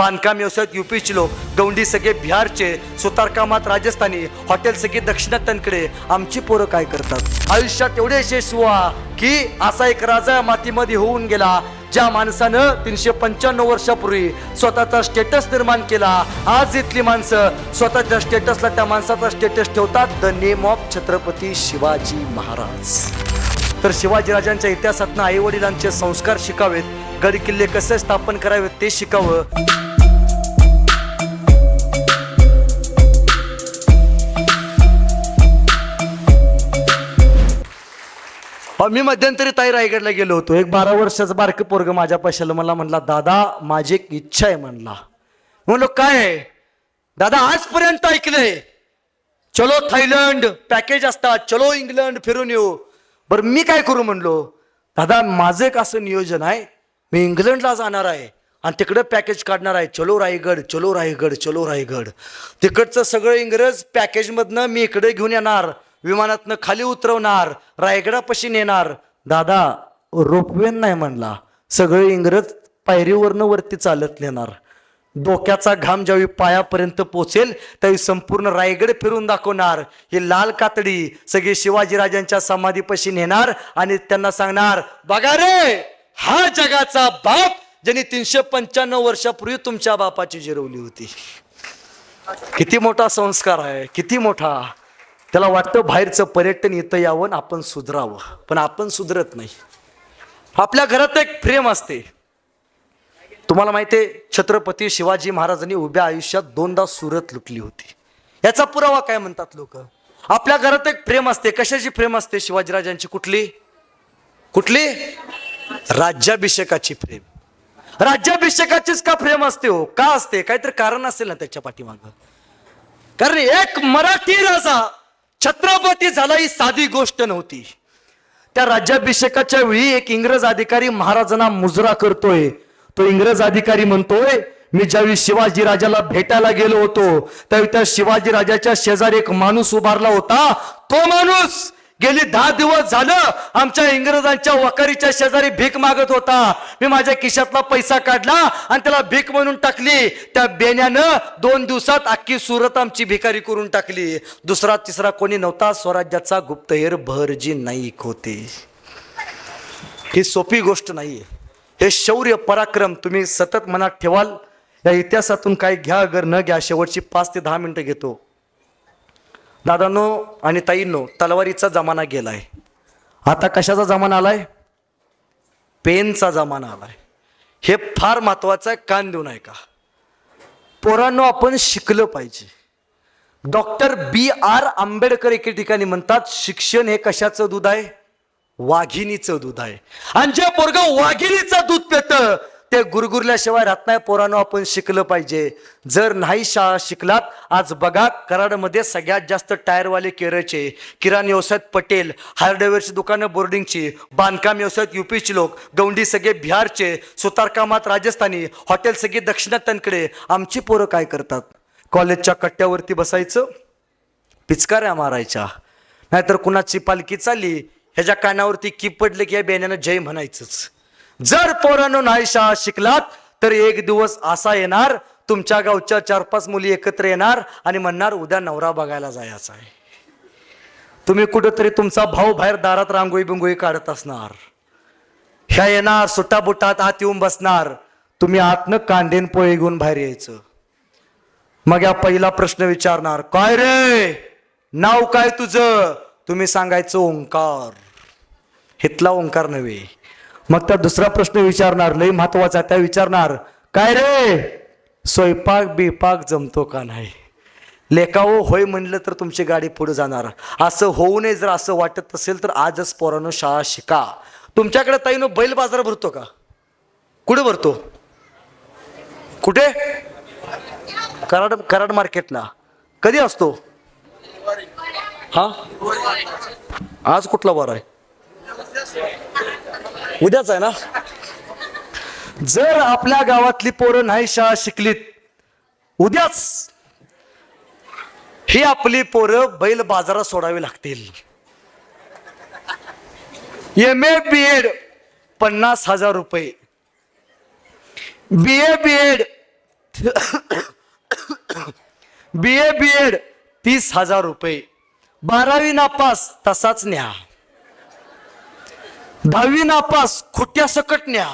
बांधकाम व्यवसायात युपीचे लोक गौंडी सगळे बिहारचे सुतारकामात राजस्थानी हॉटेल सगळे दक्षिणात्यांकडे आमची पोरं काय करतात? आयुष्यात एवढे यशस्वी व्हा की असा एक राजा या मातीमध्ये होऊन गेला ज्या माणसानं तीनशे पंच्याण्णव वर्षापूर्वी स्वतःचा स्टेटस निर्माण केला. आज इथली माणसं स्वतःच्या स्टेटसला त्या माणसाचा स्टेटस ठेवतात. The name of Chhatrapati Shivaji Maharaj. तर शिवाजीराजांच्या इतिहासातनं आई वडिलांचे संस्कार शिकावेत गड किल्ले कसे स्थापन करावेत ते शिकावं. मी मध्यंतरी ताई रायगडला गेलो होतो. एक बारा वर्षाचा बारकं पोरग माझ्या पैशाला मला म्हणला दादा माझी एक इच्छा आहे म्हणला. म्हणलो काय आहे? दादा आजपर्यंत ऐकलंय. चलो थायलंड पॅकेज असतात. चलो इंग्लंड फिरून येऊ. बरं मी काय करू? म्हणलो. दादा माझं एक असं नियोजन आहे. मी इंग्लंडला जाणार आहे आणि तिकडं पॅकेज काढणार आहे. चलो रायगड चलो रायगड चलो रायगड. तिकडचं सगळं इंग्रज पॅकेजमधनं मी इकडे घेऊन येणार. विमानातनं खाली उतरवणार रायगडापाशी नेणार. दादा रोपवेन नाही म्हणला. सगळे इंग्रज पायरीवरनं वरती चालत नेणार. डोक्याचा घाम ज्यावेळी पायापर्यंत पोचेल त्यावेळी संपूर्ण रायगड फिरून दाखवणार. ही लाल कातडी सगळी शिवाजीराजांच्या समाधीपाशी नेणार आणि त्यांना सांगणार बघा रे हा जगाचा बाप ज्यांनी तीनशे पंच्याण्णव वर्षापूर्वी तुमच्या बापाची जिरवली होती. किती मोठा संस्कार आहे किती मोठा. त्याला वाटतं बाहेरचं पर्यटन येतं यावं आणि आपण सुधरावं. पण आपण सुधरत नाही. आपल्या घरात एक प्रेम असते. तुम्हाला माहिती आहे छत्रपती शिवाजी महाराजांनी उभ्या आयुष्यात दोनदा सुरत लुटली होती. याचा पुरावा काय म्हणतात लोक? आपल्या घरात एक प्रेम असते. कशाची प्रेम असते? शिवाजीराजांची कुठली? कुठली? राज्याभिषेकाची प्रेम. राज्याभिषेकाचीच का प्रेम असते हो? का असते? काहीतरी कारण असेल ना त्याच्या पाठीमाग. कारण एक मराठी राजा छत्रपती झाला ही साधी गोष्ट नव्हती. त्या राज्याभिषेकाच्या वेळी एक इंग्रज अधिकारी महाराजांना मुजरा करतोय. तो इंग्रज अधिकारी म्हणतोय मी ज्यावेळी शिवाजी राजाला भेटायला गेलो होतो त्यावेळी त्या शिवाजी राजाच्या शेजारी एक माणूस उभारला होता. तो माणूस गेली दहा दिवस झालं आमच्या इंग्रजांच्या वकारीच्या शेजारी भीक मागत होता. मी माझ्या खिशातला पैसा काढला आणि त्याला भीक म्हणून टाकली. त्या बेण्यानं दोन दिवसात अख्खी सुरत आमची भिकारी करून टाकली. दुसरा तिसरा कोणी नव्हता. स्वराज्याचा गुप्तहेर भरजी नाईक होते. ही सोपी गोष्ट नाही हे शौर्य पराक्रम तुम्ही सतत मनात ठेवाल. या इतिहासातून काही घ्या अगर न घ्या शेवटची पाच ते दहा मिनिटं घेतो. दादांनो आणि ताईंनो तलवारीचा जमाना गेलाय. आता कशाचा जमाना आला आहे पेनचा जमाना आला आहे हे फार महत्त्वाचं आहे कान देऊन ऐका पोरांनो आपण शिकलं पाहिजे. डॉक्टर बी आर आंबेडकर एके ठिकाणी म्हणतात शिक्षण हे कशाचं दूध आहे? वाघिणीचं दूध आहे. आणि जे पोरग वाघिणीचं दूध पेत ते गुरगुरल्याशिवाय राहत नाही. पोरानं आपण शिकलं पाहिजे. जर नाही शाळा शिकलात आज बघा कराडमध्ये सगळ्यात जास्त टायरवाले केरळचे किराण व्यवसायात पटेल हार्डवेअरची दुकानं बोर्डिंगची बांधकाम व्यवसायात युपीचे लोक गौंडी सगळे बिहारचे सुतारकामात राजस्थानी हॉटेल सगळे दक्षिणात्यांकडे आमची पोरं काय करतात? कॉलेजच्या कट्ट्यावरती बसायचं? पिचकाऱ्या मारायच्या. नाहीतर कुणाची पालखी चालली ह्याच्या कानावरती की पडले की या बेण्यानं जय म्हणायचंच. जर पोरानं नाही शाळा शिकलात तर एक दिवस असा येणार तुमच्या गावच्या चार पाच मुली एकत्र येणार आणि म्हणणार उद्या नवरा बघायला जायचा आहे. तुम्ही कुठंतरी तुमचा भाऊ बाहेर दारात रांगोळी बिंगोळी काढत असणार. ह्या येणार सुटाबुटात आत येऊन बसणार. तुम्ही आतनं कांदेन पोळी घेऊन बाहेर यायचं. मग या पहिला प्रश्न विचारणार काय रे? नाव काय तुझं? तुम्ही सांगायचं ओंकार. हितला ओंकार नव्हे. मग त्या दुसरा प्रश्न विचारणार लय महत्त्वाचा त्या विचारणार काय रे? स्वयंपाक बिपाक जमतो का नाही? लेखाओ होय म्हणलं तर तुमची गाडी पुढे जाणार. असं होऊ नये जर असं वाटत असेल तर आजच पोरानं शाळा शिका. तुमच्याकडे ताईनं बैल बाजार भरतो का? कुठे भरतो? कुठे? कराड कराड मार्केटला. कधी असतो? हा? आज कुठला वार आहे? उद्याच आहे ना? जर आपल्या गावातली पोरं नाही शाळा शिकलीत उद्याच ही आपली पोरं बैल बाजारात सोडावी लागतील. एम ए बी एड पन्नास हजार रुपये. बी A B Ed B A B Ed तीस हजार रुपये. बारावी नापास तसाच न्या. दहावी नापास खुट्या सकट न्या.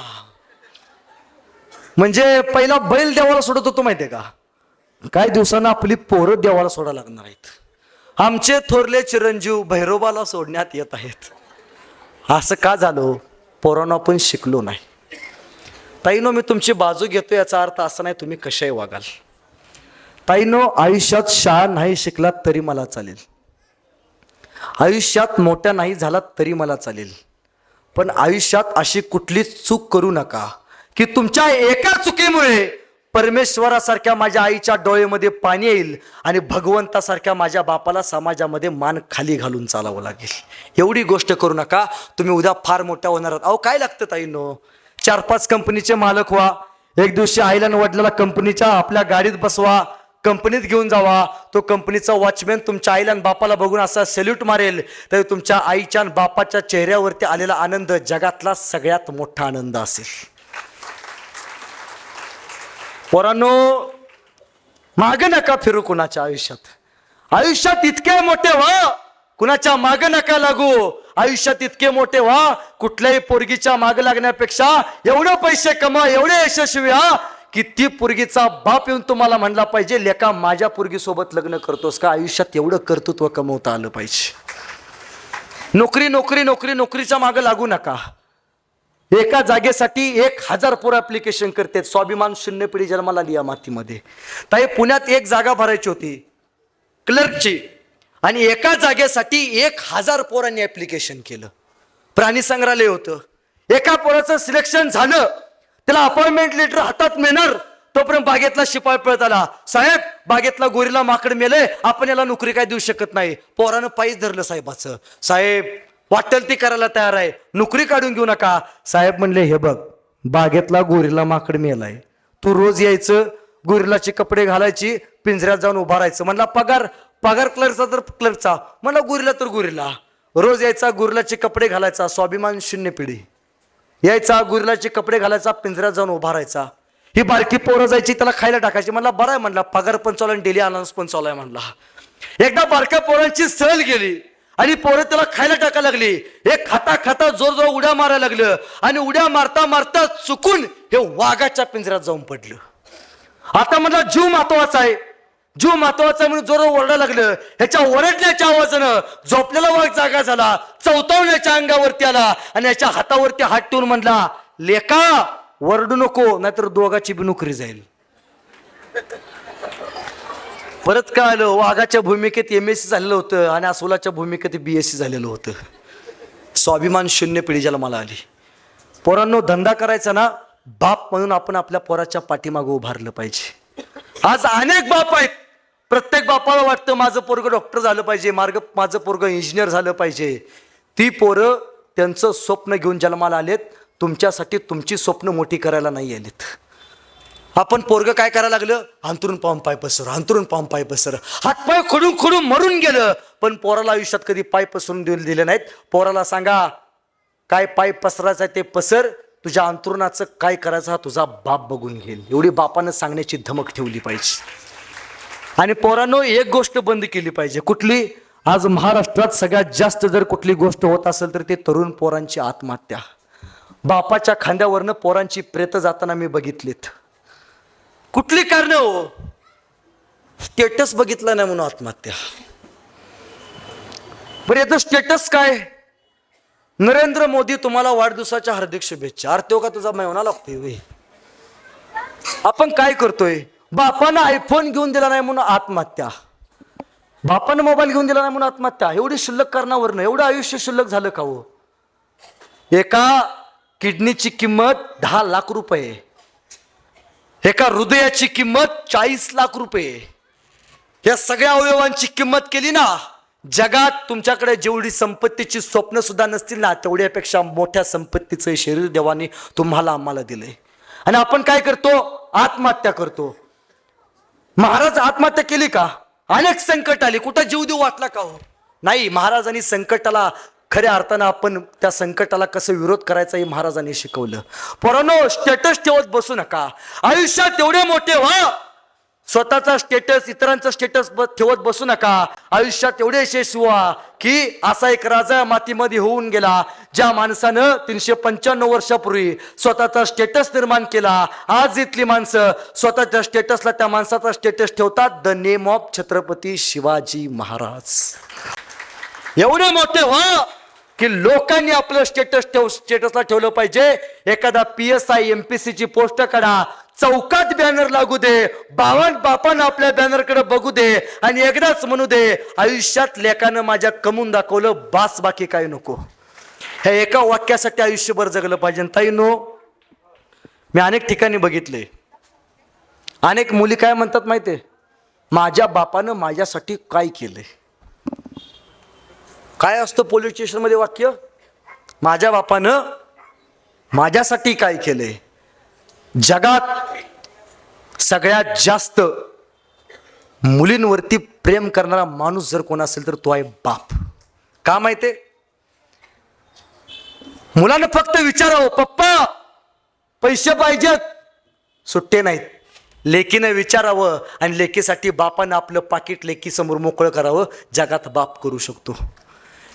म्हणजे पहिला बैल देवाला सोडत होतो माहितीये का? काही दिवसांना आपली पोरं देवाला सोडा लागणार आहेत. आमचे थोरले चिरंजीव भैरोबाला सोडण्यात येत आहेत. असं का झालं? पोरांना आपण शिकलो नाही. ताईनो मी तुमची बाजू घेतो याचा अर्थ असा नाही तुम्ही कशाही वागाल. ताईनो आयुष्यात शाळा नाही शिकलात तरी मला चालेल. आयुष्यात मोठ्या नाही झालात तरी मला चालेल. पण आयुष्यात अशी कुठलीच चूक करू नका की तुमच्या एका चुकीमुळे परमेश्वरासारख्या माझ्या आईच्या डोळेमध्ये पाणी येईल आणि भगवंतासारख्या माझ्या बापाला समाजामध्ये मान खाली घालून चालावं लागेल. एवढी गोष्ट करू नका. तुम्ही उद्या फार मोठ्या होणार आहात. अहो काय लागतं ताईनो? चार पाच कंपनीचे मालक व्हा. एक दिवशी आईला आणि वडिलाला कंपनीच्या आपल्या गाडीत बसवा. कंपनीत घेऊन जावा. तो कंपनीचा वॉचमॅन तुमच्या आईला आणि बापाला बघून असा सेल्यूट मारेल. तर तुमच्या आईच्या आणि बापाच्या चेहऱ्यावरती आलेला आनंद जगातला सगळ्यात मोठा आनंद असेल. पोरांनो माग नका फिरू कुणाच्या आयुष्यात. आयुष्यात इतके मोठे व्हा कुणाच्या माग नका लागू. आयुष्यात इतके मोठे व्हा कुठल्याही पोरगीच्या माग लागण्यापेक्षा एवढे पैसे कमा एवढे यशस्वी व्हा की ती पोरगीचा बाप येऊन तुम्हाला म्हणला पाहिजे लेका माझ्या पुरगीसोबत लग्न करतोस का? आयुष्यात एवढं कर्तृत्व कमवता आलं पाहिजे. नोकरी नोकरी नोकरी नोकरीच्या मागे लागू नका. एका जागेसाठी एक हजार पोरं ऍप्लिकेशन करते. स्वाभिमान शून्य पिढी जन्माला आली या मातीमध्ये. ताई पुण्यात एक जागा भरायची होती. क्लर्कची. आणि एका जागेसाठी एक हजार पोरांनी ऍप्लिकेशन केलं. प्राणी संग्रहालय होतं. एका पोराचं सिलेक्शन झालं. त्याला अपॉइंटमेंट लेटर हातात मिळणार. तोपर्यंत बागेतला शिपाळ पळत आला साहेब बागेतला गोरीला माकड मेले आपण याला नोकरी काय देऊ शकत नाही. पोरानं पायीच धरलं साहेबाचं. साहेब वाटेल ती करायला तयार आहे. नोकरी काढून घेऊ नका. साहेब म्हणले हे बघ बागेतला गोरीला माकड मेलाय. तू रोज यायचं गोरिलाचे कपडे घालायची पिंजऱ्यात जाऊन उभा राहायचं. म्हणला पगार पगार क्लर्कचा तर क्लर्कचा म्हणला गोरीला तर गोरीला. रोज यायचा गोरिलाचे कपडे घालायचा. स्वाभिमान शून्य पिढी. यायचा गुरिलाचे कपडे घालायचा पिंजऱ्यात जाऊन उभा राहायचा. ही बारकी पोरं जायची त्याला खायला टाकायची. म्हणला बरं आहे म्हणला पगार पण चालू डेली अनाउन्स पण चालू आहे म्हणला. एकदा बारक्या पोरांची सहल गेली आणि पोरं त्याला खायला टाकायला लागली. हे खाता खाता जोर जोर उड्या मारायला लागलं आणि उड्या मारता मारता चुकून हे वाघाच्या पिंजऱ्यात जाऊन पडलं. आता म्हणला जीव महत्त्वाचा आहे. जीव महत्त्वाचा म्हणून जोर ओरडा लागलं ह्याच्या ओरडण्याच्या आवाजानं झोपलेला वाघ जागा झाला चौतावण्याच्या अंगावरती आला आणि याच्या हातावरती हात ठेवून म्हणला लेका वरडू नको नाहीतर दोघाची बी नोकरी जाईल. परत काय आलं वाघाच्या भूमिकेत एम एस सी झालेलं होतं आणि असोलाच्या भूमिकेत बी एस सी झालेलं होतं. स्वाभिमान शून्य पिढी ज्याला मला आली. पोरांनो धंदा करायचा ना बाप म्हणून आपण आपल्या पोराच्या पाठीमागं उभारलं पाहिजे. आज अनेक बाप आहेत प्रत्येक बापाला वाटतं माझं पोरग डॉक्टर झालं पाहिजे मार्ग माझं पोरग इंजिनियर झालं पाहिजे. ती पोरं त्यांचं स्वप्न घेऊन जन्माला आलेत तुमच्यासाठी तुमची स्वप्न मोठी करायला नाही आलेत. आपण पोरगं काय करायला लागलं? अंतरून पाहून पाय पसर अंतरून पाहून पाय पसर हातपाय खडून खडून मरून गेलं पण पोराला आयुष्यात कधी पाय पसरून दिले दिले नाहीत. पोराला सांगा काय पाय पसरायचं आहे ते पसर तुझ्या अंतरुणाचं काय करायचं हा तुझा बाप बघून घेईल. एवढी बापानं सांगण्याची धमक ठेवली पाहिजे. आणि पोरांनो एक गोष्ट बंद केली पाहिजे. कुठली? आज महाराष्ट्रात सगळ्यात जास्त जर कुठली गोष्ट होत असेल तर ते तरुण पोरांची आत्महत्या. बापाच्या खांद्यावरनं पोरांची प्रेत जाताना मी बघितलीत. कुठली कारण हो? स्टेटस बघितला नाही म्हणून आत्महत्या. बरं याचं स्टेटस काय? नरेंद्र मोदी तुम्हाला वाढदिवसाच्या हार्दिक शुभेच्छा. अरे हो का तुझा मेवना लागतोय वे आपण काय करतोय? बापानं आयफोन घेऊन दिला नाही म्हणून आत्महत्या. बापानं मोबाईल घेऊन दिला नाही म्हणून आत्महत्या. एवढी शिल्लक कारणावरनं एवढं आयुष्य शिल्लक झालं का हो? एका किडनीची किंमत दहा लाख रुपये. एका हृदयाची किंमत चाळीस लाख रुपये. या सगळ्या अवयवांची किंमत केली ना जगात तुमच्याकडे जेवढी संपत्तीची स्वप्न सुद्धा नसतील ना तेवढ्यापेक्षा मोठ्या संपत्तीचं शरीर देवाने तुम्हाला आम्हाला दिलंय. आणि आपण काय करतो? आत्महत्या करतो. महाराज आत्महत्या केली का? अनेक संकट आले. कुठं जीव देऊ वाटला का हो? नाही महाराजांनी संकटाला खऱ्या अर्थानं आपण त्या संकटाला कसं विरोध करायचा हे महाराजांनी शिकवलं. पोरांनो स्टेटस ठेवत बसू नका. आयुष्यात तेवढे मोठे व्हा. स्वतःचा स्टेटस इतरांचा स्टेटस ठेवत बसू नका. आयुष्यात एवढे यशस्वी व्हा की असा एक राजा मातीमध्ये होऊन गेला ज्या माणसानं तीनशे पंच्याण्णव वर्षापूर्वी स्वतःचा स्टेटस निर्माण केला. आज इथली माणसं स्वतःच्या स्टेटसला त्या माणसाचा स्टेटस ठेवतात. The name of Chhatrapati Shivaji Maharaj. एवढे मोठे व्हा की लोकांनी आपलं स्टेटस ठेव स्टेटसला ठेवलं पाहिजे. एखादा P S I M P सीची पोस्ट काढा. चौकात बॅनर लागू दे. बावन बापानं आपल्या बॅनरकडे बघू दे. आणि एकदाच म्हणू दे आयुष्यात लेखानं माझ्या कमून दाखवलं बास बाकी काय नको. हे एका वाक्यासाठी आयुष्यभर जगलं पाहिजे. ताई नो मी अनेक ठिकाणी बघितले. अनेक मुली काय म्हणतात माहितीये? माझ्या बापानं माझ्यासाठी काय केलंय? काय असतं पोलीस स्टेशनमध्ये वाक्य? माझ्या बापानं माझ्यासाठी काय केलंय? जगात सगळ्यात जास्त मुलींवरती प्रेम करणारा माणूस जर कोण असेल तर तो आहे बाप. का माहिती मुलानं फक्त विचारावं पप्पा पैसे पाहिजेत. सुट्टे नाहीत. लेकीनं विचारावं आणि लेकीसाठी बापानं आपलं पाकिट लेकीसमोर मोकळं करावं. जगात बाप करू शकतो.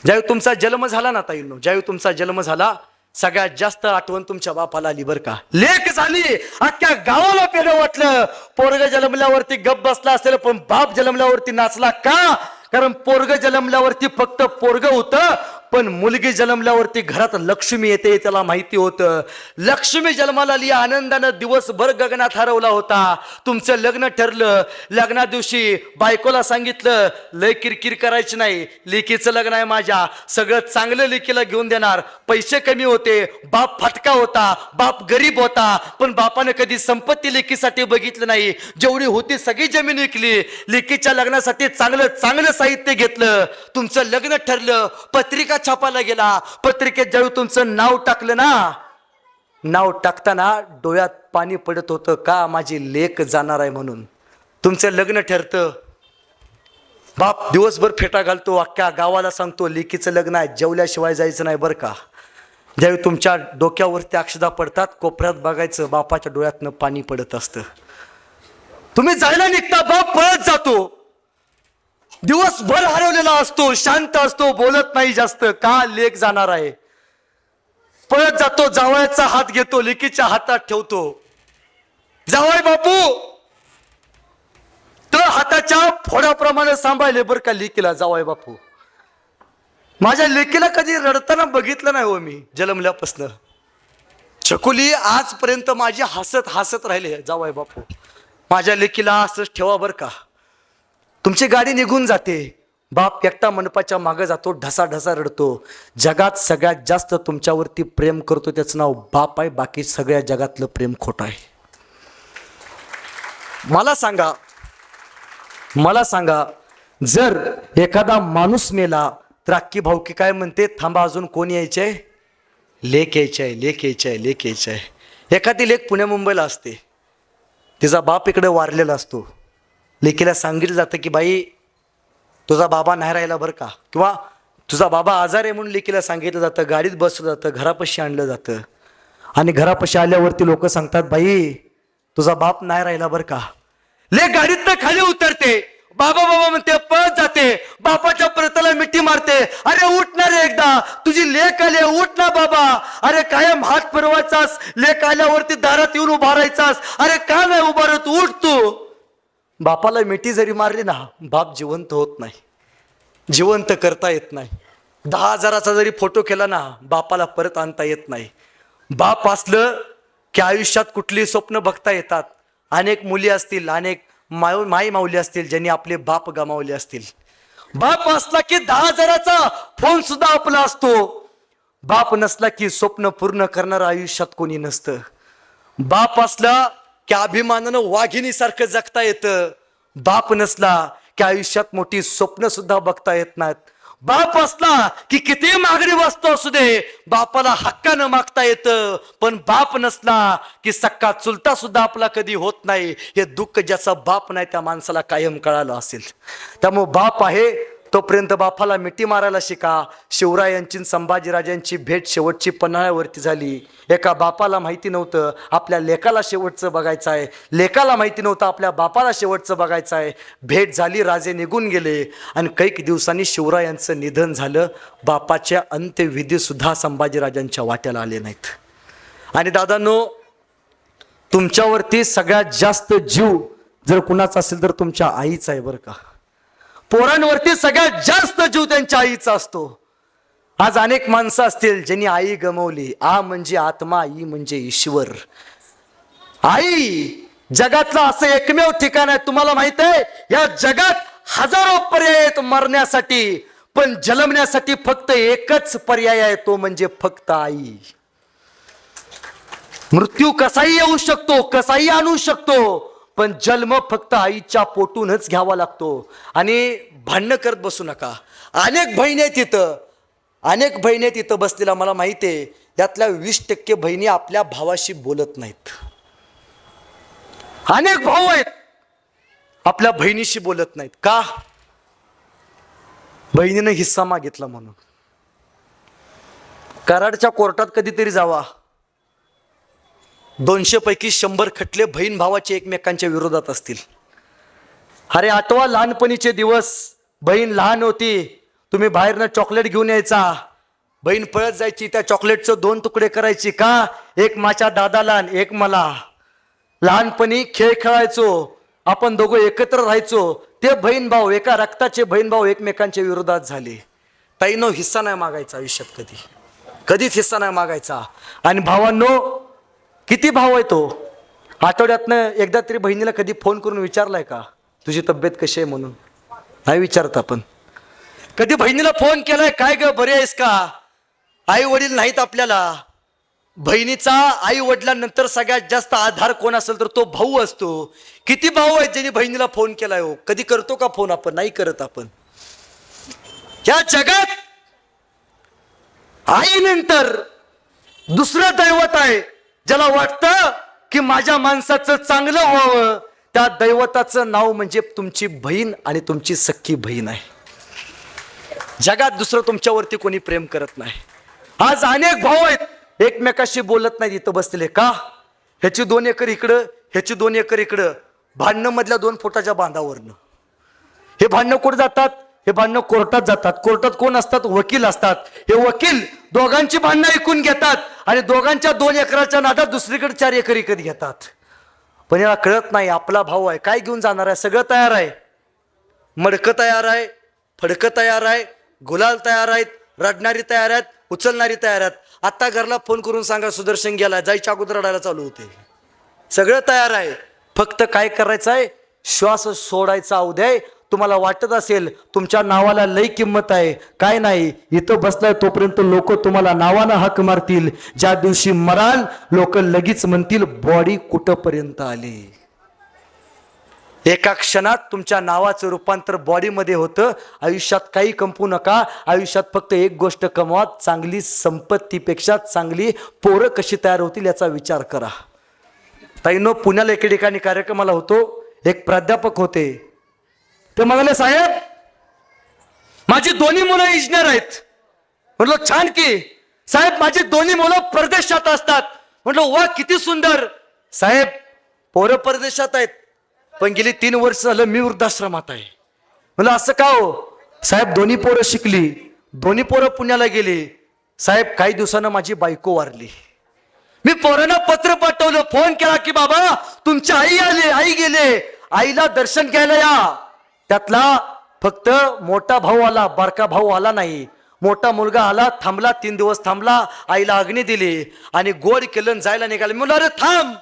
ज्यावेळी तुमचा जन्म झाला ना ताईंनो ज्यावेळी तुमचा जन्म झाला सगळ्यात जास्त आठवण तुमच्या बापाला आली बरं का? लेख झाली. अख्ख्या गावाला पेलं वाटलं. पोरग जन्मल्यावरती गप बसला असेल पण बाप जन्मल्यावरती नाचला का? कारण पोरग जन्मल्यावरती फक्त पोरग होतं. पण मुलगी जन्मल्यावरती घरात लक्ष्मी येते त्याला माहिती होतं. लक्ष्मी जन्माला आली आनंदानं दिवसभर गगनात हरवला होता. तुमचं लग्न ठरलं. लग्ना दिवशी बायकोला सांगितलं लय किरकिर करायची नाही लेकीचं लग्न आहे माझ्या. सगळं चांगलं लेकीला घेऊन देणार. पैसे कमी होते बाप फटका होता बाप गरीब होता. पण बापानं कधी संपत्ती लेकीसाठी बघितलं नाही. जेवढी होती सगळी जमीन विकली. लेकीच्या लग्नासाठी चांगलं चांगलं साहित्य घेतलं. तुमचं लग्न ठरलं. पत्रिका छापायला गेला. पत्रिकेत ज्यावेळी तुमचं नाव टाकलं ना. नाव टाकताना डोळ्यात पाणी पडत होतं का माझी लेक जाणार आहे म्हणून? तुमचं लग्न ठरतं. बाप दिवसभर फेटा घालतो अख्ख्या गावाला सांगतो लेकीचं लग्न आहे जेवल्याशिवाय जायचं नाही बरं का? ज्यावेळी तुमच्या डोक्यावरती अक्षदा पडतात कोपऱ्यात बघायचं बापाच्या डोळ्यातनं पाणी पडत असतं. तुम्ही जायला निघता बाप पळत जातो. दिवसभर हरवलेला असतो शांत असतो बोलत नाही जास्त. का लेख जाणार आहे? पळत जातो जावयाचा हात घेतो लेकीच्या हातात ठेवतो. जावय बापू! तर हाताच्या फोडाप्रमाणे सांभाळले बरं का लेकीला जावय बापू. माझ्या लेकीला कधी रडताना बघितलं नाही हो मी जन्मल्यापासनं. चकुली आजपर्यंत माझी हसत हसत राहिले जावय बापू. माझ्या लेकीला असंच ठेवा बरं का. तुमची गाडी निघून जाते. बाप एकटा मंडपाच्या मागे जातो ढसा ढसा रडतो. जगात सगळ्यात जास्त तुमच्यावरती प्रेम करतो त्याचं नाव बाप आहे बाकी सगळ्या जगातलं प्रेम खोटं आहे. मला सांगा मला सांगा जर एखादा माणूस मेला तर अख्खी भाऊकी काय म्हणते? थांबा अजून कोण यायचंय? लेख यायचे आहे लेख यायचे आहे लेख यायचे आहे एखादी लेख पुण्या मुंबईला असते. तिचा बाप इकडे वारलेला असतो. लेकीला सांगितलं जातं की बाई तुझा बाबा नाही राहिला बरं का? किंवा तुझा बाबा आजार आहे म्हणून लेकीला सांगितलं जातं गाडीत बसलं जातं घरापाशी आणलं जातं. आणि घरापाशी आल्यावरती लोक सांगतात बाई तुझा बाप नाही राहिला बरं का? ले गाडीत खाली उतरते. बाबा बाबा म्हणते पळत जाते. बापाच्या परताला मिठी मारते. अरे उठणार एकदा. तुझी लेख आली उठ ना बाबा. अरे कायम हात फिरवायचास. लेख आल्यावरती दारात येऊन उभा राहायचास. अरे का नाही उभा उठ तू. बापाला मिठी जरी मारली ना बाप जिवंत होत नाही. जिवंत करता येत नाही. दहा हजाराचा जरी फोटो केला ना बापाला परत आणता येत नाही. बाप असलं की आयुष्यात कुठली स्वप्न बघता येतात. अनेक मुली असतील अनेक माय माई माऊली असतील ज्यांनी आपले बाप गमावले असतील. बाप असला की दहा हजाराचा फोन सुद्धा आपला असतो. बाप नसला की स्वप्न पूर्ण करणारं आयुष्यात कोणी नसतं. बाप असला की अभिमानानं वाघिणीसारखं जगता येतं. बाप नसला की आयुष्यात मोठी स्वप्न सुद्धा बघता येत नाहीत. बाप असला की किती मागणी वस्तू असू दे बापाला हक्कानं मागता येतं. पण बाप नसला की सक्का चुलता सुद्धा आपला कधी होत नाही. हे दुःख ज्याचा बाप नाही त्या माणसाला कायम कळालं असेल. त्यामुळे बाप आहे तोपर्यंत बापाला मिठी मारायला शिका. शिवरायांची संभाजीराजांची भेट शेवटची पन्हाळ्यावरती झाली. एका बापाला माहिती नव्हतं आपल्या लेकाला शेवटचं बघायचं आहे लेकाला माहिती नव्हतं आपल्या बापाला शेवटचं बघायचं आहे भेट झाली राजे निघून गेले. आणि कैक दिवसांनी शिवरायांचं निधन झालं. बापाच्या अंत्यविधीसुद्धा संभाजीराजांच्या वाट्याला आले नाहीत. आणि दादांनो तुमच्यावरती सगळ्यात जास्त जीव जर कुणाचा असेल तर तुमच्या आईचा आहे बरं का. पोरांवरती सगळ्यात जास्त जीव त्यांच्या आईचा असतो. आज अनेक माणसं असतील ज्यांनी आई गमवली. आ म्हणजे आत्मा आई म्हणजे ईश्वर. आई जगातलं असं एकमेव ठिकाण आहे तुम्हाला माहीत आहे? या जगात हजारो पर्याय आहेत मरण्यासाठी पण जन्मण्यासाठी फक्त एकच पर्याय आहे तो म्हणजे फक्त आई. मृत्यू कसाही येऊ शकतो कसाही आणू शकतो पण जन्म फक्त आईच्या पोटूनच घ्यावा लागतो. आणि भांडणं करत बसू नका. अनेक बहिणी आहेत तिथं अनेक बहिणी आहेत तिथं बसलेला मला माहिती आहे त्यातल्या वीस टक्के बहिणी आपल्या भावाशी बोलत नाहीत. अनेक भाऊ आहेत आपल्या बहिणीशी बोलत नाहीत. का? बहिणीनं हिस्सा मागितला म्हणून. कराडच्या कोर्टात कधीतरी जावा. दोनशेपैकी शंभर खटले बहीण भावाचे एकमेकांच्या विरोधात असतील. अरे आठवा लहानपणीचे दिवस बहीण लहान होती तुम्ही बाहेरनं चॉकलेट घेऊन यायचा. बहीण पळत जायची त्या चॉकलेटचं दोन तुकडे करायची का? एक माझ्या दादाला एक मला. लहानपणी खेळ खेळायचो आपण दोघं एकत्र राहायचो ते बहीण भाऊ एका रक्ताचे बहीण भाऊ एकमेकांच्या विरोधात झाले. ताईनो हिस्सा नाही मागायचा आयुष्यात कधी. कधीच हिस्सा नाही मागायचा. आणि भावांनो किती भाव आहे तो? आठवड्यातनं एकदा तरी बहिणीला कधी फोन करून विचारलाय का? तुझी तब्येत कशी आहे म्हणून? नाही विचारत आपण. कधी बहिणीला फोन केलाय काय ग बरे आहेस का? आई वडील नाहीत आपल्याला. बहिणीचा आई वडिलांनंतर सगळ्यात जास्त आधार कोण असेल तर तो भाऊ असतो. किती भाऊ आहेत ज्यांनी बहिणीला फोन केलाय हो? कधी करतो का फोन आपण? नाही करत आपण. या जगात आईनंतर दुसरं दैवत आहे. ज्याला वाटतं की माझ्या माणसाचं चांगलं व्हावं त्या दैवताचं नाव म्हणजे तुमची बहीण आणि तुमची सख्खी बहीण आहे. जगात दुसरं तुमच्यावरती कोणी प्रेम करत नाही. आज अनेक भाऊ आहेत एकमेकाशी बोलत नाही इथं बसलेले. का? ह्याची दोन एकर इकडं ह्याची दोन एकर इकडं. भांडणं मधल्या दोन फुटाच्या बांधावरनं. हे भांडणं कुठं जातात? हे भांडणं कोर्टात जातात. कोर्टात कोण असतात? वकील असतात. हे वकील दोघांची भांडणं ऐकून घेतात आणि दोघांच्या दोन एकराच्या नादात दुसरीकडे चार एकर विकत घेतात. पण याला कळत नाही आपला भाऊ आहे. काय घेऊन जाणार आहे? सगळं तयार आहे. मडकं तयार आहे फडकं तयार आहे गुलाल तयार आहेत रडणारी तयार आहेत उचलणारी तयार आहेत. आत्ता घरला फोन करून सांगा सुदर्शन गेला जायच्या अगोदर रडायला चालू होते. सगळं तयार आहे. फक्त काय करायचं आहे श्वास सोडायचा उद्या तुम्हाला वाटत असेल तुमच्या नावाला लई किंमत आहे. काय नाही इथं बसलाय तोपर्यंत लोक तुम्हाला नावानं हाक मारतील. ज्या दिवशी मराल लोक लगेच म्हणतील बॉडी कुठपर्यंत आली? एका क्षणात तुमच्या नावाचं रूपांतर बॉडीमध्ये होतं. आयुष्यात काही कंपू नका. आयुष्यात फक्त एक गोष्ट कमवा. चांगली संपत्तीपेक्षा चांगली पोरं कशी तयार होतील याचा विचार करा. ताईनो पुण्याला एके ठिकाणी कार्यक्रमाला होतो. एक प्राध्यापक होते. ते म्हणाले साहेब माझी दोन्ही मुलं इंजिनियर आहेत. म्हटलं छान की. साहेब माझी दोन्ही मुलं परदेशात असतात. म्हटलं वा किती सुंदर. साहेब पोरं परदेशात आहेत पण गेली तीन वर्ष झालं मी वृद्धाश्रमात आहे. म्हटलं असं का हो? साहेब दोन्ही पोरं शिकली. दोन्ही पोरं पुण्याला गेली. साहेब काही दिवसानं माझी बायको वारली. मी पोरांना पत्र पाठवलं फोन केला की बाबा तुमची आई आली आई गेले. आईला दर्शन घ्यायला या. त्यातला फक्त मोठा भाऊ आला बारका भाऊ आला नाही. मोठा मुलगा आला थांबला तीन दिवस थांबला आईला अग्नी दिली आणि गोड केलं जायला निघाले. म्हणलं अरे थांब.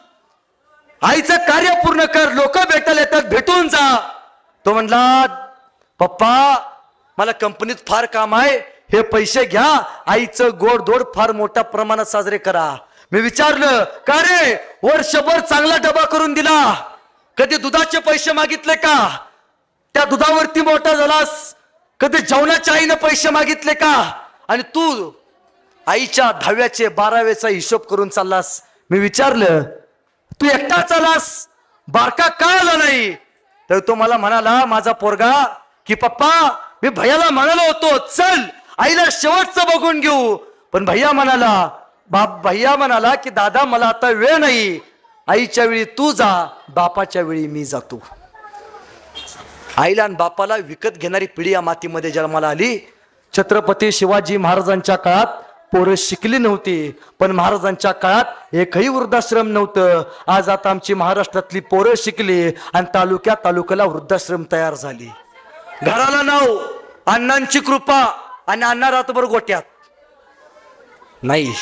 आईचं कार्य पूर्ण कर. लोक भेटायला येतात भेटून जा. तो म्हणला पप्पा मला कंपनीत फार काम आहे. हे पैसे घ्या. आईचं गोड दोड फार मोठ्या प्रमाणात साजरे करा. मी विचारलं का रे? वर्षभर चांगला डबा करून दिला. कधी दुधाचे पैसे मागितले का? त्या दुधावरती मोठा झालास. कधी जेवणाच्या आईनं पैसे मागितले का? आणि तू आईच्या दहाव्याचे बाराव्याचा हिशोब करून चाललास. मी विचारलं तू एकटा चालास बारका का आला नाही? तर तो मला म्हणाला माझा पोरगा की पप्पा मी भैयाला म्हणालो होतो चल आईला शेवटचं बघून घेऊ. पण भैया म्हणाला बाप भैया म्हणाला की दादा मला आता वेळ नाही. आईच्या वेळी तू जा बापाच्या वेळी मी जातो. आईला आणि बापाला विकत घेणारी पिढी या मातीमध्ये जन्माला आली. छत्रपती शिवाजी महाराजांच्या काळात पोरं शिकली नव्हती पण महाराजांच्या काळात एकही वृद्धाश्रम नव्हतं. आज आता आमची महाराष्ट्रातली पोरं शिकली आणि तालुक्या तालुक्याला वृद्धाश्रम तयार झाली. घराला नाव अण्णांची कृपा आणि अण्णा रातभर गोट्यात. नाही.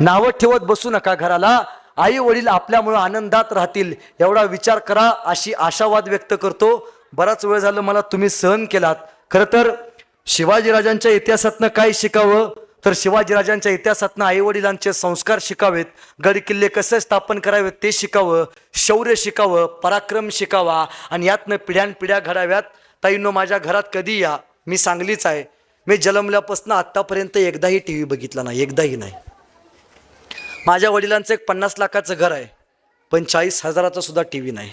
नावं ठेवत बसू नका घराला. आई वडील आपल्यामुळे आनंदात राहतील एवढा विचार करा अशी आशावाद व्यक्त करतो. बराच वेळ झालं मला तुम्ही सहन केलात. खरं तर शिवाजीराजांच्या इतिहासातनं काय शिकावं? तर शिवाजीराजांच्या इतिहासातनं आई वडिलांचे संस्कार शिकावेत. गड किल्ले कसे स्थापन करावेत ते शिकावं. शौर्य शिकावं पराक्रम शिकावा आणि यातनं पिढ्यानपिढ्या घडाव्यात. ताईंनो माझ्या घरात कधी या? मी सांगलीच आहे. मी जन्मल्यापासून आत्तापर्यंत एकदाही टी व्ही बघितला नाही एकदाही नाही. माझ्या वडिलांचं एक पन्नास लाखाचं घर आहे पण चाळीस हजाराचा सुद्धा टी व्ही नाही.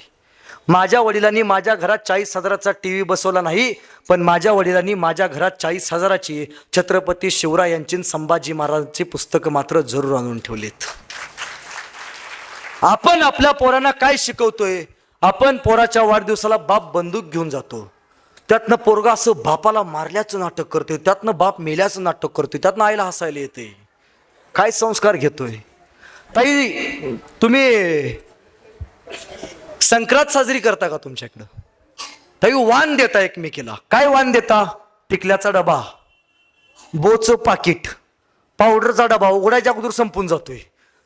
माझ्या वडिलांनी माझ्या घरात चाळीस हजाराचा टी व्ही बसवला नाही पण माझ्या वडिलांनी माझ्या घरात चाळीस हजाराची छत्रपती शिवरायांची यांची संभाजी महाराजांची पुस्तकं मात्र जरूर आणून ठेवलीत. आपण आपल्या पोरांना काय शिकवतोय? आपण पोराच्या वाढदिवसाला बाप बंदूक घेऊन जातो. त्यातनं पोरगा असं बापाला मारल्याचं नाटक करतोय त्यातनं बाप मेल्याचं नाटक करतोय त्यातनं आईला हसायला येते काय संस्कार घेतोय? ताई तुम्ही संक्रांत साजरी करता का तुमच्याकडं? ताई वाण देता एकमेकीला. काय वाण देता? टिकल्याचा डबा बोचं पाकिट पावडरचा डबा उघडायच्या अगोदर संपून जातोय.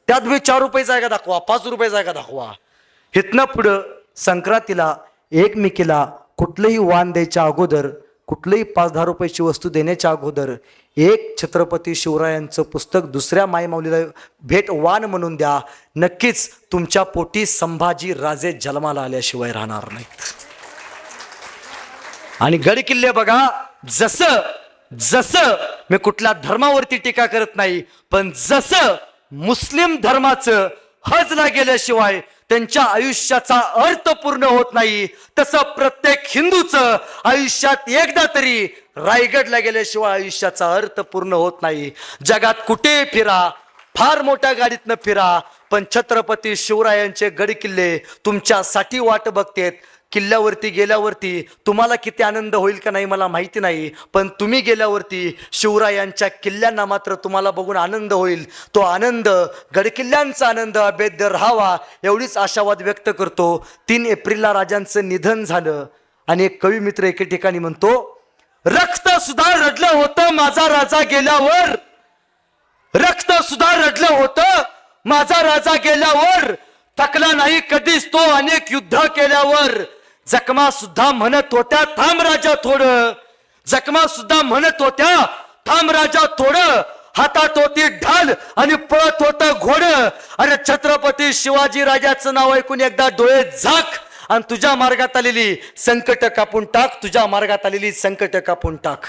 त्यात बी चार रुपयाचा आहे का दाखवा पाच रुपयाचा आहे का दाखवा. इथनं पुढं संक्रांतीला एकमेकीला कुठलंही वाण द्यायच्या अगोदर कुठलंही पाच दहा रुपयाची वस्तू देण्याच्या अगोदर एक छत्रपती शिवरायांचं पुस्तक दुसऱ्या मायमाऊलीला भेट वान म्हणून द्या. नक्कीच तुमच्या पोटी संभाजी राजे जन्माला आल्याशिवाय राहणार नाहीत. आणि गड किल्ले बघा जसं जसं मी कुठल्या धर्मावरती टीका करत नाही पण जसं मुस्लिम धर्माचं हजला गेल्याशिवाय त्यांच्या आयुष्याचा अर्थ पूर्ण होत नाही. तसं प्रत्येक हिंदूचं आयुष्यात एकदा तरी रायगडला गेल्याशिवाय आयुष्याचा अर्थ पूर्ण होत नाही. जगात कुठे फिरा फार मोठ्या गाडीतनं फिरा पण छत्रपती शिवरायांचे गड किल्ले तुमच्यासाठी वाट बघतेत. किल्ल्यावरती गेल्यावरती तुम्हाला किती आनंद होईल का नाही मला माहिती नाही पण तुम्ही गेल्यावरती शिवरायांच्या किल्ल्यांना मात्र तुम्हाला बघून आनंद होईल. तो आनंद गडकिल्ल्यांचा आनंद अभेद्य राहावा एवढीच आशावाद व्यक्त करतो. तीन एप्रिलला राजांचं निधन झालं आणि एक कवी मित्र एके ठिकाणी म्हणतो रक्त सुद्धा रडलं होतं माझा राजा गेल्यावर. रक्त सुद्धा रडलं होतं माझा राजा गेल्यावर. थकला नाही कधीच तो अनेक युद्ध केल्यावर. जखमा सुद्धा म्हणत होत्या थांब राजा थोडं. जखमा सुद्धा म्हणत होत्या थांब राजा थोडं. हातात होती ढाल आणि पळत होत घोड. अरे छत्रपती शिवाजी राजाचं नाव ऐकून एकदा डोळे झाक आणि तुझ्या मार्गात आलेली संकट कापून टाक तुझ्या मार्गात आलेली संकट कापून टाक.